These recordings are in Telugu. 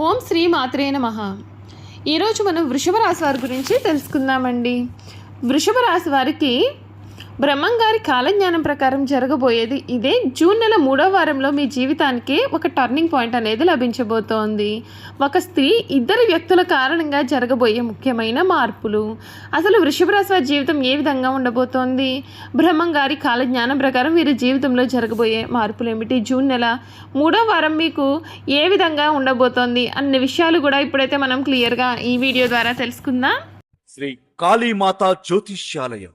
ఓం శ్రీ మాత్రే నమ. ఈరోజు మనం వృషభ రాశి వారి గురించి తెలుసుకుందామండి. వృషభ రాశి వారికి బ్రహ్మం గారి కాలజ్ఞానం ప్రకారం జరగబోయేది ఇదే. జూన్ నెల మూడో వారంలో మీ జీవితానికి ఒక టర్నింగ్ పాయింట్ అనేది లభించబోతోంది. ఒక స్త్రీ ఇద్దరు వ్యక్తుల కారణంగా జరగబోయే ముఖ్యమైన మార్పులు. అసలు వృషభ రాశి వారి జీవితం ఏ విధంగా ఉండబోతోంది? బ్రహ్మం గారి కాలజ్ఞానం ప్రకారం వీరి జీవితంలో జరగబోయే మార్పులు ఏమిటి? జూన్ నెల మూడో వారం మీకు ఏ విధంగా ఉండబోతోంది అన్ని విషయాలు కూడా ఇప్పుడైతే మనం క్లియర్గా ఈ వీడియో ద్వారా తెలుసుకుందాం. శ్రీ కాళీమాత జ్యోతిష్యాలయం.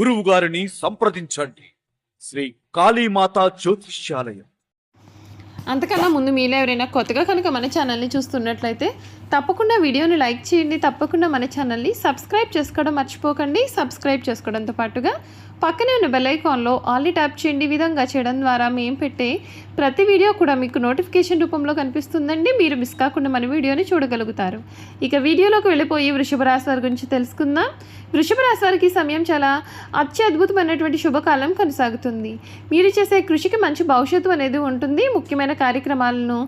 గురువు గారిని సంప్రదించండి. శ్రీ కాళీమాత జ్యోతిష్యాలయం. అంతకన్నా ముందు మీలో ఎవరైనా కొత్తగా కనుక మన ఛానల్ని చూస్తున్నట్లయితే తప్పకుండా వీడియోని లైక్ చేయండి. తప్పకుండా మన ఛానల్ని సబ్స్క్రైబ్ చేసుకోవడం మర్చిపోకండి. సబ్స్క్రైబ్ చేసుకోవడంతో పాటుగా పక్కనే ఉన్న బెల్ ఐకాన్లో ఆల్ని ట్యాప్ చేయండి. విధంగా చేయడం ద్వారా మేము పెట్టే ప్రతి వీడియో కూడా మీకు నోటిఫికేషన్ రూపంలో కనిపిస్తుందండి. మీరు మిస్ కాకుండా మన వీడియోని చూడగలుగుతారు. ఇక వీడియోలోకి వెళ్ళిపోయి వృషభ రాశి వారి గురించి తెలుసుకుందాం. వృషభ రాశి వారికి సమయం చాలా అత్యద్భుతమైనటువంటి శుభకాలం కొనసాగుతుంది. మీరు చేసే కృషికి మంచి భవిష్యత్తు అనేది ఉంటుంది. ముఖ్యమైన కార్యక్రమాలను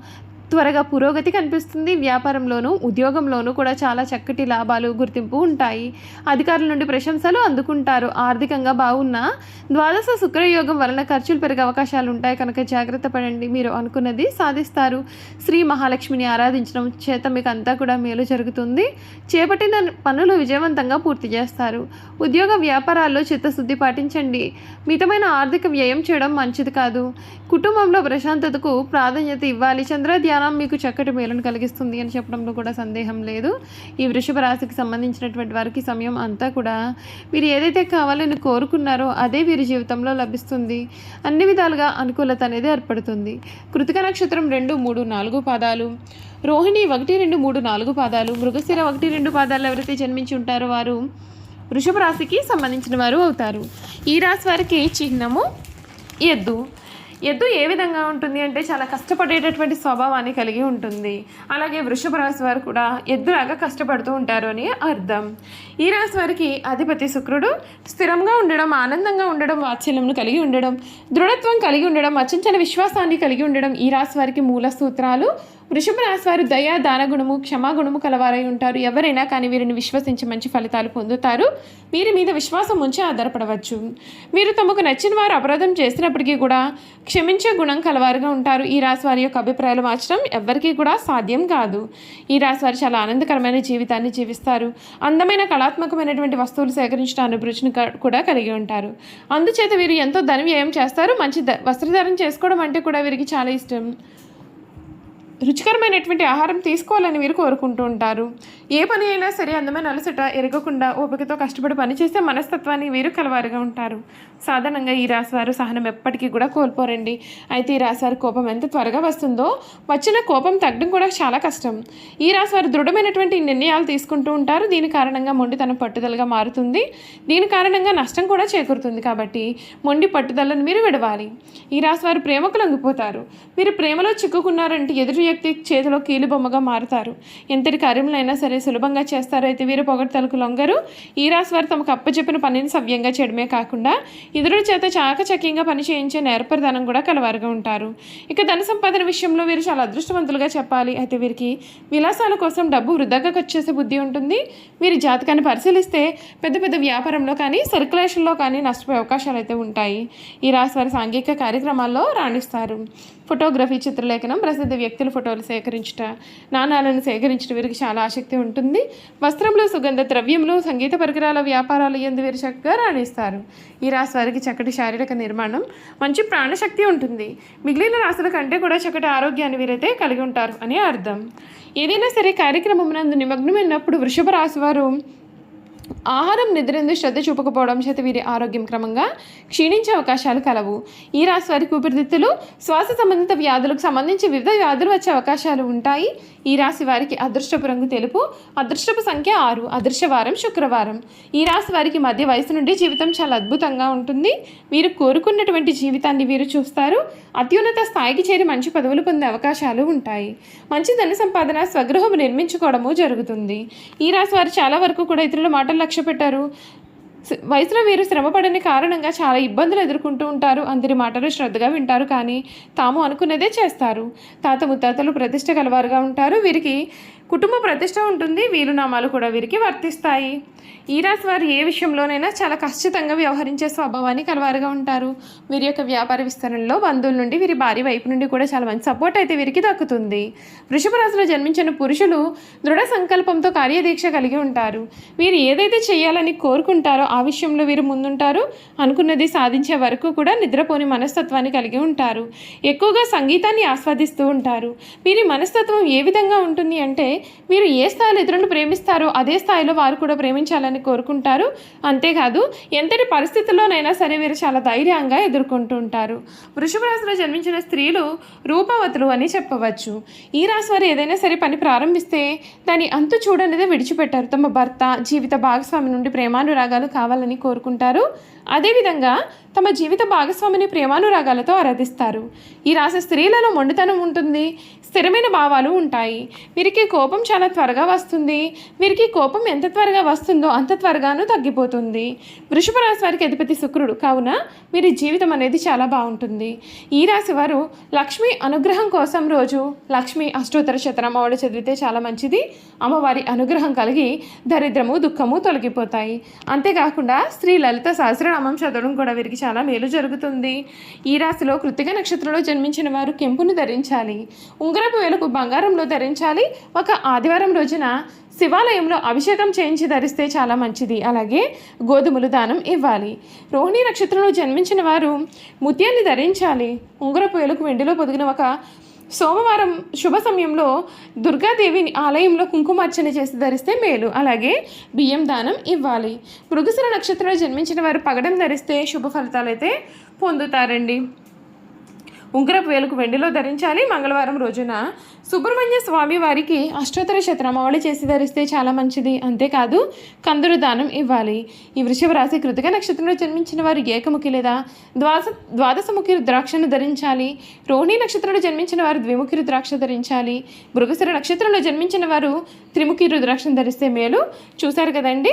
త్వరగా పురోగతి కనిపిస్తుంది. వ్యాపారంలోనూ ఉద్యోగంలోనూ కూడా చాలా చక్కటి లాభాలు గుర్తింపు ఉంటాయి. అధికారుల నుండి ప్రశంసలు అందుకుంటారు. ఆర్థికంగా బాగున్న ద్వాదశ శుక్రయోగం వలన ఖర్చులు పెరిగే అవకాశాలు ఉంటాయి. కనుక జాగ్రత్త పడండి. మీరు అనుకున్నది సాధిస్తారు. శ్రీ మహాలక్ష్మిని ఆరాధించడం చేత మీకు అంతా కూడా మేలు జరుగుతుంది. చేపట్టిన పనులు విజయవంతంగా పూర్తి చేస్తారు. ఉద్యోగ వ్యాపారాల్లో చిత్తశుద్ధి పాటించండి. మితమైన ఆర్థిక వ్యయం చేయడం మంచిది కాదు. కుటుంబంలో ప్రశాంతతకు ప్రాధాన్యత ఇవ్వాలి. చంద్ర ధ్యానం మీకు చక్కటి మేలును కలిగిస్తుంది అని చెప్పడంలో కూడా సందేహం లేదు. ఈ వృషభ రాశికి సంబంధించినటువంటి వారికి సమయం అంతా కూడా మీరు ఏదైతే కావాలని కోరుకున్నారో అదే వీరి జీవితంలో లభిస్తుంది. అన్ని విధాలుగా అనుకూలత అనేది ఏర్పడుతుంది. కృతిక నక్షత్రం రెండు మూడు నాలుగు పాదాలు. రోహిణి ఒకటి రెండు మూడు నాలుగు పాదాలు. మృగశిర ఒకటి రెండు పాదాలు ఎవరైతే జన్మించి ఉంటారో వారు వృషభ రాశికి సంబంధించిన వారు అవుతారు. ఈ రాశి వారికి చిహ్నము ఎద్దు. ఎద్దు ఏ విధంగా ఉంటుంది అంటే చాలా కష్టపడేటటువంటి స్వభావాన్ని కలిగి ఉంటుంది. అలాగే వృషభ రాశి వారు కూడా ఎద్దులాగా కష్టపడుతూ ఉంటారు అని అర్థం. ఈ రాశి వారికి అధిపతి శుక్రుడు స్థిరంగా ఉండడం ఆనందంగా ఉండడం వాత్సల్యంను కలిగి ఉండడం దృఢత్వం కలిగి ఉండడం అచంచల విశ్వాసాన్ని కలిగి ఉండడం ఈ రాశి వారికి మూల సూత్రాలు వృషభ రాశి వారు దయా దానగుణము క్షమాగుణము కలవారై ఉంటారు. ఎవరైనా కానీ వీరిని విశ్వసించి మంచి ఫలితాలు పొందుతారు. వీరి మీద విశ్వాసం ఉంచి ఆధారపడవచ్చు. వీరు తమకు నచ్చిన వారు అపరాధం చేసినప్పటికీ కూడా క్షమించే గుణం కలవారుగా ఉంటారు. ఈ రాశి వారి యొక్క అభిప్రాయాలు మార్చడం ఎవ్వరికీ కూడా సాధ్యం కాదు. ఈ రాశి వారు చాలా ఆనందకరమైన జీవితాన్ని జీవిస్తారు. అందమైన కళాత్మకమైనటువంటి వస్తువులు సేకరించిన అనుభూతిని కూడా కలిగి ఉంటారు. అందుచేత వీరు ఎంతో ధన వ్యయం చేస్తారు. మంచి ద- వస్త్రధారణ చేసుకోవడం అంటే కూడా వీరికి చాలా ఇష్టం. రుచికరమైనటువంటి ఆహారం తీసుకోవాలని వీరు కోరుకుంటూ ఉంటారు. ఏ పని అయినా సరే అందమైన అలసట ఎరగకుండా ఓపికతో కష్టపడి పనిచేస్తే మనస్తత్వాన్ని వీరు కలవారుగా ఉంటారు. సాధారణంగా ఈ రాశివారు సహనం ఎప్పటికీ కూడా కోల్పోరండి. అయితే ఈ రాశివారి కోపం ఎంత త్వరగా వస్తుందో వచ్చిన కోపం తగ్గడం కూడా చాలా కష్టం. ఈ రాశివారు దృఢమైనటువంటి నిర్ణయాలు తీసుకుంటూ ఉంటారు. దీని కారణంగా మొండి తన పట్టుదలగా మారుతుంది. దీని కారణంగా నష్టం కూడా చేకూరుతుంది కాబట్టి మొండి పట్టుదలను మీరు విడవాలి. ఈ రాశివారు ప్రేమకు లొంగిపోతారు. మీరు ప్రేమలో చిక్కుకున్నారంటే ఎదురు వ్యక్తి చేతిలో కీలుబొమ్మగా మారుతారు. ఎంతటి కార్యములైనా సరే సులభంగా చేస్తారు అయితే వీరు పొగడ్తలకు లొంగరు. ఈ రాశి వారు తమకు అప్పచెప్పిన పనిని సవ్యంగా చేయడమే కాకుండా ఇతరుల చేత చాకచక్యంగా పని చేయించే నేర్పరిధనం కూడా కలవారుగా ఉంటారు. ఇక ధన సంపాదన విషయంలో వీరు చాలా అదృష్టవంతులుగా చెప్పాలి అయితే వీరికి విలాసాల కోసం డబ్బు వృధాగా ఖర్చు చేసే బుద్ధి ఉంటుంది. వీరి జాతకాన్ని పరిశీలిస్తే పెద్ద పెద్ద వ్యాపారంలో కానీ సర్కులేషన్లో కానీ నష్టపోయే అవకాశాలు అయితే ఉంటాయి. ఈ రాశి వారి సాంఘిక కార్యక్రమాల్లో రాణిస్తారు. ఫోటోగ్రఫీ చిత్రలేఖనం ప్రసిద్ధ వ్యక్తుల ఫోటోలు సేకరించుట నాణాలను సేకరించడం వీరికి చాలా ఆసక్తి ఉంటుంది. వస్త్రంలో సుగంధ ద్రవ్యంలో సంగీత పరికరాల వ్యాపారాలు ఎందు వీరు చక్కగా రాణిస్తారు. ఈ రాశి వారికి చక్కటి శారీరక నిర్మాణం మంచి ప్రాణశక్తి ఉంటుంది. మిగిలిన రాశుల కంటే కూడా చక్కటి ఆరోగ్యాన్ని వీరైతే కలిగి ఉంటారు అని అర్థం. ఏదైనా సరే కార్యక్రమం నందు నిమగ్నమైనప్పుడు వృషభ రాశి ఆహారం నిద్రందు శ్రద్ధ చూపకపోవడం చేత వీరి ఆరోగ్యం క్రమంగా క్షీణించే అవకాశాలు కలవు. ఈ రాశి వారికి ఊపిరితిత్తులు శ్వాస సంబంధిత వ్యాధులకు సంబంధించి వివిధ వ్యాధులు వచ్చే అవకాశాలు ఉంటాయి. ఈ రాశి వారికి అదృష్టపు రంగు తెలుపు అదృష్టపు సంఖ్య ఆరు అదృష్టవారం శుక్రవారం. ఈ రాశి వారికి మధ్య వయసు నుండి జీవితం చాలా అద్భుతంగా ఉంటుంది. వీరు కోరుకున్నటువంటి జీవితాన్ని వీరు చూస్తారు. అత్యున్నత స్థాయికి చేరి మంచి పదవులు పొందే అవకాశాలు ఉంటాయి. మంచి ధన సంపాదన స్వగృహం నిర్మించుకోవడము జరుగుతుంది. ఈ రాశి వారు చాలా వరకు కూడా ఇతరుల మాటలు లక్ష్య పెట్టారు. వయసులో వీరు శ్రమపడని కారణంగా చాలా ఇబ్బందులు ఎదుర్కొంటూ ఉంటారు. అందరి మాటలు శ్రద్ధగా వింటారు కానీ తాము అనుకున్నదే చేస్తారు. తాత ముత్తాతలు ప్రతిష్ట కలవారుగా ఉంటారు. వీరికి కుటుంబ ప్రతిష్ట ఉంటుంది వీలునామాలు కూడా వీరికి వర్తిస్తాయి. ఈ రాశి వారు ఏ విషయంలోనైనా చాలా ఖచ్చితంగా వ్యవహరించే స్వభావాన్ని కలవారుగా ఉంటారు. వీరి యొక్క వ్యాపార విస్తరణలో బంధువుల నుండి వీరి భార్య వైపు నుండి కూడా చాలా మంచి సపోర్ట్ అయితే వీరికి దక్కుతుంది. వృషభ రాశిలో జన్మించిన పురుషులు దృఢ సంకల్పంతో కార్యదీక్ష కలిగి ఉంటారు. వీరు ఏదైతే చేయాలని కోరుకుంటారో ఆ విషయంలో వీరు ముందుంటారు. అనుకున్నది సాధించే వరకు కూడా నిద్రపోని మనస్తత్వాన్ని కలిగి ఉంటారు. ఎక్కువగా సంగీతాన్ని ఆస్వాదిస్తూ ఉంటారు. వీరి మనస్తత్వం ఏ విధంగా ఉంటుంది అంటే మీరు ఏ స్థాయిలో ఇతరులను ప్రేమిస్తారో అదే స్థాయిలో వారు కూడా ప్రేమించాలని కోరుకుంటారు. అంతేకాదు ఎంతటి పరిస్థితుల్లోనైనా సరే వీరు చాలా ధైర్యంగా ఎదుర్కొంటూ ఉంటారు. వృషభ రాశిలో జన్మించిన స్త్రీలు రూపవతులు అని చెప్పవచ్చు. ఈ రాశి వారు ఏదైనా సరే పని ప్రారంభిస్తే దాని అంతు చూడనిదే విడిచిపెట్టారు. తమ భర్త జీవిత భాగస్వామి నుండి ప్రేమానురాగాలు కావాలని కోరుకుంటారు. అదేవిధంగా తమ జీవిత భాగస్వామిని ప్రేమానురాగాలతో ఆరాధిస్తారు. ఈ రాశి స్త్రీలలో మొండితనం ఉంటుంది స్థిరమైన భావాలు ఉంటాయి. వీరికి కోపం కోపం చాలా త్వరగా వస్తుంది. వీరికి కోపం ఎంత త్వరగా వస్తుందో అంత త్వరగానూ తగ్గిపోతుంది. వృషభ రాశి వారికి అధిపతి శుక్రుడు. కావున వీరి జీవితం అనేది చాలా బాగుంటుంది. ఈ రాశి వారు లక్ష్మి అనుగ్రహం కోసం రోజు లక్ష్మి అష్టోత్తర శతనామావళి చదివితే చాలా మంచిది. అమ్మవారి అనుగ్రహం కలిగి దరిద్రము దుఃఖము తొలగిపోతాయి. అంతేకాకుండా శ్రీ లలిత సహస్రనామం చదవడం కూడా వీరికి చాలా మేలు జరుగుతుంది. ఈ రాశిలో కృతిక నక్షత్రంలో జన్మించిన వారు కెంపును ధరించాలి. ఉంగరపు వేలకు బంగారంలో ధరించాలి. ఒక ఆదివారం రోజున శివాలయంలో అభిషేకం చేయించి ధరిస్తే చాలా మంచిది. అలాగే గోధుమలు దానం ఇవ్వాలి. రోహిణి నక్షత్రంలో జన్మించిన వారు ముత్యాన్ని ధరించాలి. ఉంగరపు ఎలుకు వెండిలో పొదిగిన ఒక సోమవారం శుభ సమయంలో దుర్గాదేవిని ఆలయంలో కుంకుమార్చన చేసి ధరిస్తే మేలు. అలాగే బియ్యం దానం ఇవ్వాలి. మృగశిర నక్షత్రంలో జన్మించిన వారు పగడం ధరిస్తే శుభ ఫలితాలైతే పొందుతారండి. ఉంగరపు వేలుకు వెండిలో ధరించాలి. మంగళవారం రోజున సుబ్రహ్మణ్య స్వామి వారికి అష్టోత్తర శతనామావళి చేసి ధరిస్తే చాలా మంచిది. అంతేకాదు కందులు దానం ఇవ్వాలి. ఈ వృషభ రాశి కృతిక నక్షత్రంలో జన్మించిన వారు ఏకముఖి లేదా ద్వాదశ ద్వాదశముఖి రుద్రాక్షను ధరించాలి. రోహిణి నక్షత్రంలో జన్మించిన వారు ద్విముఖి రుద్రాక్ష ధరించాలి. మృగశిర నక్షత్రంలో జన్మించిన వారు త్రిముఖి రుద్రాక్షను ధరిస్తే మేలు. చూశారు కదండి?